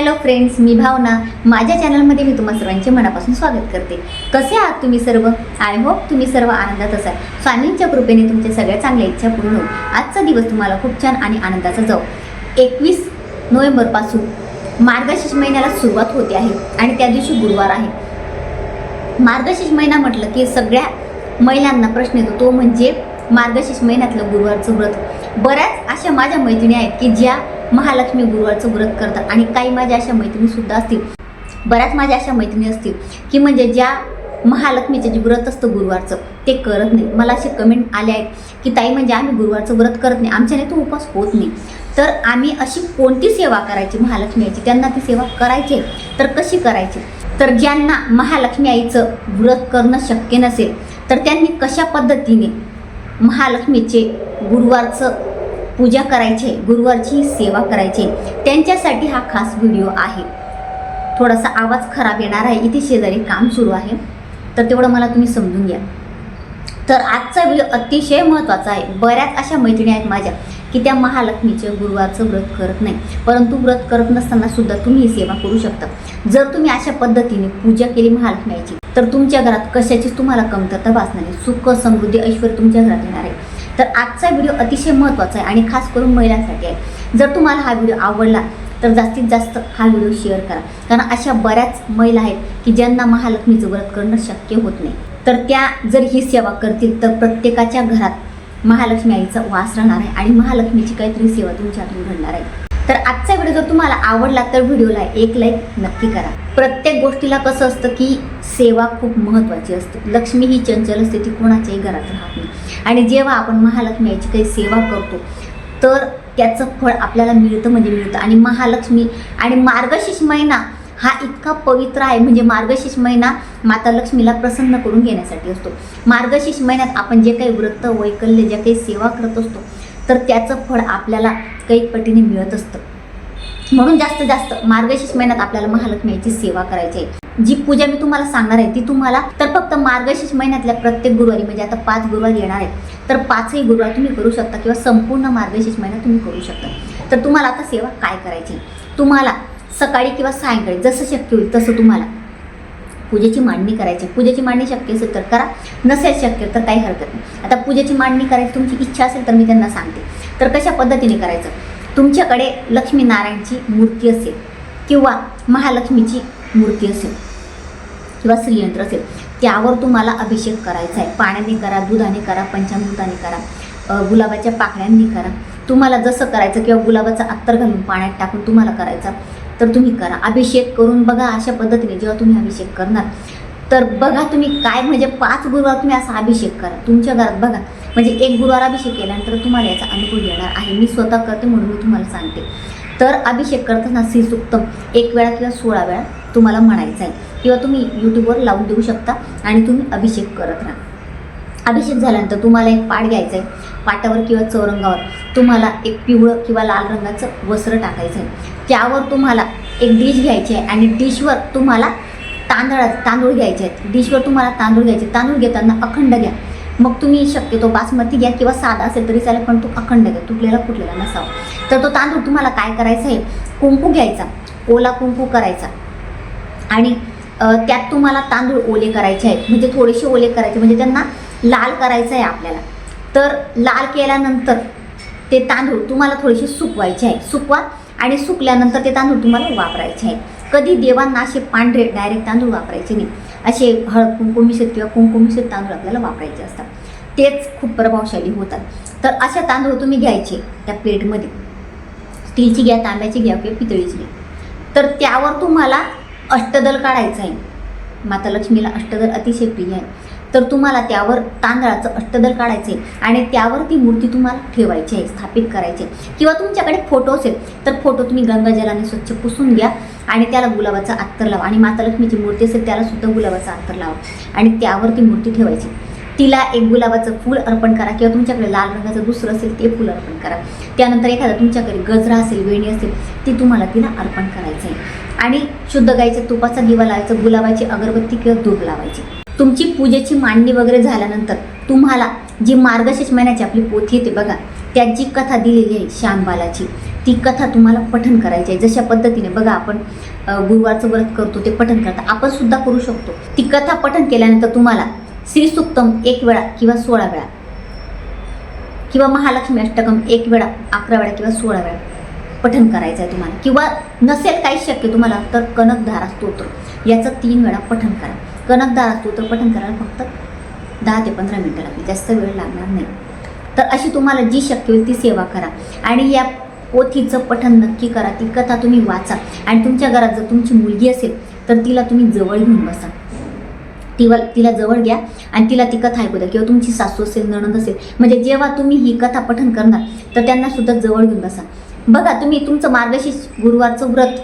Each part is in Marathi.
हॅलो फ्रेंड्स मी भावना. माझ्या चॅनलमध्ये मी तुम्हा सर्वांचे मनापासून स्वागत करते. कसे आहात तुम्ही सर्व? आय होप तुम्ही सर्व आनंदात असाल. स्वामींच्या कृपेने तुमच्या सगळ्या चांगल्या इच्छा पूर्ण होईल आजचा दिवस तुम्हाला खूप छान आणि आनंदाचा जाऊ एकवीस नोव्हेंबरपासून मार्गशीर्ष महिन्याला सुरुवात होते आहे आणि त्या दिवशी गुरुवार आहे. मार्गशीर्ष महिना म्हटलं की सगळ्या महिलांना प्रश्न येतो तो म्हणजे मार्गशीर्ष महिन्यातलं गुरुवारचं व्रत. बऱ्याच अशा माझ्या मैत्रिणी आहेत की ज्या महालक्ष्मी गुरुवारचं व्रत करतात. आणि काही माझ्या अशा मैत्रिणी सुद्धा असतील बऱ्याच माझ्या अशा मैत्रिणी असतील की म्हणजे ज्या महालक्ष्मीचं जे व्रत असतं गुरुवारचं ते करत नाही मला असे कमेंट आले आहेत की ताई म्हणजे आम्ही गुरुवारचं व्रत करत नाही. आमच्याने तो उपवास होत नाही. तर आम्ही अशी कोणती सेवा करायची महालक्ष्मी आईची? त्यांना ती सेवा करायची तर कशी करायची? तर ज्यांना महालक्ष्मी आईचं व्रत करणं शक्य नसेल तर त्यांनी कशा पद्धतीने महालक्ष्मीचे गुरुवारचं पूजा करायची आहे गुरुवारची सेवा करायची. आहे, त्यांच्यासाठी हा खास व्हिडिओ आहे. थोडासा आवाज खराब येणार आहे. इथे शेजारी काम सुरू आहे. तर तेवढं मला तुम्ही समजून घ्या. तर आजचा व्हिडिओ अतिशय महत्त्वाचा आहे. बऱ्याच अशा मैत्रिणी आहेत माझ्या की त्या महालक्ष्मीचे गुरुवारचं व्रत करत नाही. परंतु व्रत करत नसताना सुद्धा तुम्ही ही सेवा करू शकता. जर तुम्ही अशा पद्धतीने पूजा केली महालक्ष्मीची तर तुमच्या घरात कशाचीच तुम्हाला कमतरता भासणार नाही. सुख समृद्धी ऐश्वर तुमच्या घरात येणार आहे. तर आजचा व्हिडिओ अतिशय महत्त्वाचा आहे आणि खास करून महिलांसाठी आहे. जर तुम्हाला हा व्हिडिओ आवडला तर जास्तीत जास्त हा व्हिडिओ शेअर करा. कारण अशा बऱ्याच महिला आहेत की ज्यांना महालक्ष्मीचं व्रत करणं शक्य होत नाही. तर त्या जर ही सेवा करतील तर प्रत्येकाच्या घरात महालक्ष्मी आईचा वास राहणार आहे आणि महालक्ष्मीची काहीतरी सेवा तुमच्या हातून घडणार आहे. तर आजचा व्हिडिओ जर तुम्हाला आवडला तर व्हिडिओला एक लाईक नक्की करा. प्रत्येक गोष्टीला कसं असतं की सेवा खूप महत्त्वाची असते. लक्ष्मी ही चंचल असते ती कोणाच्याही घरात राहत नाही. आणि जेव्हा आपण महालक्ष्मीची काही सेवा करतो तर त्याचं फळ आपल्याला मिळतं म्हणजे मिळतं. आणि महालक्ष्मी आणि मार्गशीर्ष महिना हा इतका पवित्र आहे. म्हणजे मार्गशीर्ष महिना माता लक्ष्मीला प्रसन्न करून घेण्यासाठी असतो. मार्गशीर्ष महिन्यात आपण जे काही व्रत वैकल्य ज्या काही सेवा करत असतो तर त्याचं फळ आपल्याला काही पटीने मिळत असतं. म्हणून जास्तीत जास्त मार्गशीर्ष महिन्यात आपल्याला महालक्ष्मीची सेवा करायची आहे. जी पूजा मी तुम्हाला सांगणार आहे ती तुम्हाला तर फक्त मार्गशीर्ष महिन्यातल्या प्रत्येक गुरुवारी म्हणजे आता पाच गुरुवार येणार आहेत तर पाचही गुरुवार तुम्ही करू शकता किंवा संपूर्ण मार्गशीर्ष महिना तुम्ही करू शकता. तर तुम्हाला आता सेवा काय करायची? तुम्हाला सकाळी किंवा सायंकाळी जसं शक्य होईल तसं तुम्हाला पूजेची मांडणी करायची पूजेची मांडणी शक्य असेल तर करा नसेल शक्य तर काही हरकत नाही. आता पूजेची मांडणी करायची तुमची इच्छा असेल तर मी त्यांना सांगते. तर कशा पद्धतीने करायचं? तुमच्याकडे लक्ष्मीनारायणची मूर्ती असेल किंवा महालक्ष्मीची मूर्ती असेल किंवा श्रीयंत्र असेल त्यावर तुम्हाला अभिषेक करायचा आहे. पाण्याने करा दुधाने करा पंचामृताने करा गुलाबाच्या पाकळ्यांनी करा. तुम्हाला जसं करायचं किंवा गुलाबाचा अत्तर घालून पाण्यात टाकून तुम्हाला करायचा तर तुम्ही करा. अभिषेक करून बघा अशा पद्धतीने जेव्हा तुम्ही अभिषेक करणार तर बघा तुम्ही काय म्हणजे पाच गुरुवार तुम्ही असा अभिषेक करा. तुमच्या घरात बघा म्हणजे एक गुरुवार अभिषेक केल्यानंतर तुम्हाला याचा अनुभव येणार आहे. मी स्वतः करते म्हणून मी तुम्हाला सांगते. तर अभिषेक करताना श्रीसुक्तम एक वेळा किंवा सोळा वेळा तुम्हाला म्हणायचं आहे. किंवा तुम्ही यूट्यूबवर लावून देऊ शकता आणि तुम्ही अभिषेक करत राहा. अभिषेक झाल्यानंतर तुम्हाला एक पाट घ्यायचं आहे. पाटावर किंवा चौरंगावर तुम्हाला एक पिवळं किंवा लाल रंगाचं वस्त्र टाकायचं आहे. त्यावर तुम्हाला एक डिश घ्यायची आहे आणि डिशवर तुम्हाला तांदळा तांदूळ घ्यायचे आहेत. डिशवर तुम्हाला तांदूळ घ्यायचे तांदूळ घेताना अखंड घ्या. मग तुम्ही शक्यतो बासमती घ्या किंवा साधा असेल तरी चालेल पण तो अखंड घ्या तुटलेला फुटलेला नसावा. तर तो तांदूळ तुम्हाला काय करायचा आहे? कुंकू घ्यायचा ओला कुंकू करायचा. आणि त्यात तुम्हाला तांदूळ ओले करायचे आहेत. म्हणजे थोडेसे ओले करायचे म्हणजे त्यांना लाल करायचं आहे आपल्याला. तर लाल केल्यानंतर ते तांदूळ तुम्हाला थोडेसे सुकवायचे आहे सुकवा आणि सुकल्यानंतर ते तांदूळ तुम्हाला वापरायचे आहे कधी देवांना असे पांढरे डायरेक्ट तांदूळ वापरायचे नाही. असे हळद कुंकू मिश्रित किंवा कुंकू मिश्रित तांदूळ आपल्याला वापरायचे असतात. तेच खूप प्रभावशाली होतात. तर असे तांदूळ तुम्ही घ्यायचे त्या प्लेटमध्ये. स्टीलची घ्या तांब्याची घ्या किंवा पितळीची घ्या. तर त्यावर तुम्हाला अष्टदल काढायचं आहे. माता लक्ष्मीला अष्टदल अतिशय प्रिय आहे. तर तुम्हाला त्यावर तांदळाचं अष्टदल काढायचं आहे आणि त्यावर ती मूर्ती तुम्हाला ठेवायची आहे स्थापित करायची आहे. किंवा तुमच्याकडे फोटो असेल तर फोटो तुम्ही गंगाजलाने स्वच्छ पुसून घ्या आणि त्याला गुलाबाचा अत्तर लावा. आणि माता लक्ष्मीची मूर्ती असेल त्याला सुद्धा गुलाबाचा अत्तर लावा. आणि त्यावर ती मूर्ती ठेवायची. तिला एक गुलाबाचं फूल अर्पण करा किंवा तुमच्याकडे लाल रंगाचं दुसरं असेल ते फूल अर्पण करा. त्यानंतर एखादा तुमच्याकडे गजरा असेल वेणी असेल ती तुम्हाला तिला अर्पण करायचं आहे. आणि शुद्ध गाईच्या तुपाचा दिवा लावायचा गुलाबाची अगरबत्ती किंवा दूध लावायची. तुमची पूजेची मांडणी वगैरे झाल्यानंतर तुम्हाला जी मार्गशीर्ष महिन्याची आपली पोथी येते बघा त्यात जी कथा दिलेली आहे श्यामबालाची. ती कथा तुम्हाला पठन करायची आहे. जशा पद्धतीने बघा आपण गुरुवारचं व्रत करतो ते पठन करता. आपण सुद्धा करू शकतो. ती कथा पठन केल्यानंतर तुम्हाला श्रीसुक्तम एक वेळा किंवा सोळा वेळा किंवा महालक्ष्मी अष्टकम एक वेळा अकरा वेळा किंवा सोळा वेळा पठन करायचं आहे तुम्हाला. किंवा नसेल काही शक्य तुम्हाला तर कनकधारा स्तोत्र याचं तीन वेळा पठन करा. कणकदार असतो तर पठण करायला फक्त दहा ते पंधरा मिनटं लागतील. जास्त वेळ लागणार नाही. तर अशी तुम्हाला जी शक्य होईल ती सेवा करा. आणि या पोथीचं पठण नक्की करा. ती कथा तुम्ही वाचा. आणि तुमच्या घरात जर तुमची मुलगी असेल तर तिला तुम्ही जवळ घेऊन बसा. तिला तिला जवळ घ्या आणि तिला ती कथा ऐकू द्या. किंवा तुमची सासू असेल नणंद असेल म्हणजे जेव्हा तुम्ही ही कथा पठण करणार तर त्यांना सुद्धा जवळ घेऊन बसा. बघा तुम्ही तुमचं मार्गशीर्ष गुरुवारचं व्रत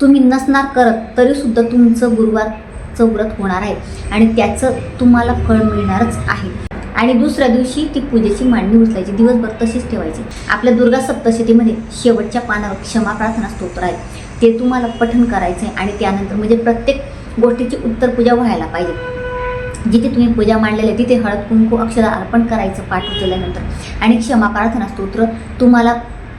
तुम्ही नसणार करत तरीसुद्धा तुमचं गुरुवार गुरुवारचं व्रत होणार आहे आणि त्याचं तुम्हाला फळ मिळणारच आहे. आणि दुसऱ्या दिवशी ती पूजेची मांडणी उचलायची. दिवसभर तशीच ठेवायची. आपल्या दुर्गा सप्तशतीमध्ये शेवटच्या पानावर क्षमा प्रार्थना स्तोत्र आहे. ते तुम्हाला पठण करायचं आहे आणि त्यानंतर म्हणजे प्रत्येक गोष्टीची उत्तर पूजा व्हायला पाहिजे. जिथे तुम्ही पूजा मांडलेली आहे तिथे हळद कुंकू अक्षरा अर्पण करायचं पाठ उचलल्यानंतर. आणि क्षमा प्रार्थना स्तोत्र तुम्हाला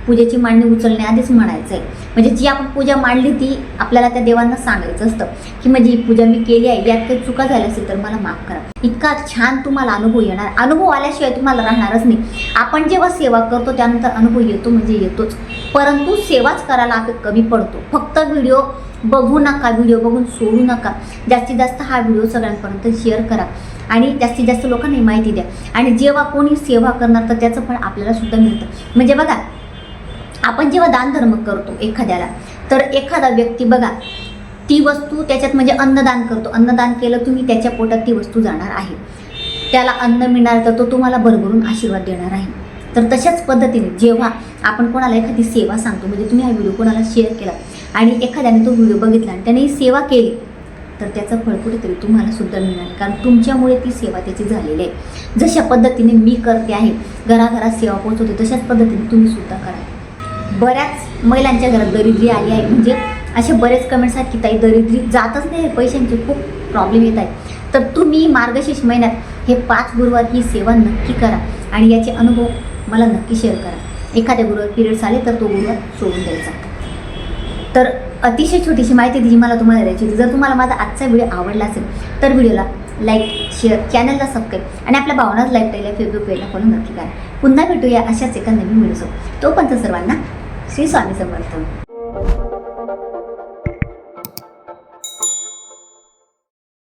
पूजेची मांडणी उचलण्याआधीच म्हणायचं आहे म्हणजे जी आपण पूजा मांडली ती आपल्याला त्या देवांना सांगायचं असतं. की म्हणजे ही पूजा मी केली आहे यात काही चुका झाल्या असेल तर मला माफ करा. इतका छान तुम्हाला अनुभव येणार. अनुभव आल्याशिवाय तुम्हाला राहणारच नाही. आपण जेव्हा सेवा करतो त्यानंतर अनुभव येतो म्हणजे येतोच. परंतु सेवाच करायला आपण कमी पडतो. फक्त व्हिडिओ बघू नका व्हिडिओ बघून सोडू नका. जास्तीत जास्त हा व्हिडिओ सगळ्यांपर्यंत शेअर करा. आणि जास्तीत जास्त लोकांना माहिती द्या. आणि जेव्हा कोणी सेवा करणार तर त्याचं फळ आपल्याला सुद्धा मिळतं. म्हणजे बघा आपण जेव्हा दानधर्म करतो एखाद्याला तर एखादा व्यक्ती बघा ती वस्तू त्याच्यात म्हणजे अन्नदान करतो. अन्नदान केलं तुम्ही त्याच्या पोटात ती वस्तू जाणार आहे. त्याला अन्न मिळणार तर तो तुम्हाला भरभरून आशीर्वाद देणार आहे. तर तशाच पद्धतीने जेव्हा आपण कोणाला एखादी सेवा सांगतो म्हणजे तुम्ही हा व्हिडिओ कोणाला शेअर केला आणि एखाद्याने तो व्हिडिओ बघितला आणि त्याने ही सेवा केली तर त्याचं फळ कुठेतरी तुम्हाला सुद्धा मिळणार कारण तुमच्यामुळे ती सेवा त्याची झालेली आहे. जशा पद्धतीने मी करते आहे घराघरात सेवा पोहोचवते तशाच पद्धतीने तुम्ही सुद्धा करा. बऱ्याच महिलांच्या घरात दरिद्री आली आहे. म्हणजे असे बरेच कमेंट्स आहेत की ताई दरिद्री जातच नाही पैशांचे खूप प्रॉब्लेम येत आहेत. तर तुम्ही मार्गशीर्ष महिन्यात हे पाच गुरुवार ही सेवा नक्की करा आणि याचे अनुभव मला नक्की शेअर करा. एखाद्या गुरुवार पिरियड्स आले तर तो गुरुवार सोडून द्यायचा. तर अतिशय छोटीशी माहिती जी मला तुम्हाला द्यायची होती. जर तुम्हाला माझा आजचा व्हिडिओ आवडला असेल तर व्हिडिओला लाईक शेअर चॅनलला सबस्क्राईब आणि आपल्या भावनाच लाईक टाईला फेसबुक पेजला फॉलो नक्की करा. पुन्हा भेटूया अशाच एका नवीन व्हिडिओसोबत तोपर्यंत सर्वांना श्री स्वामी समर्थ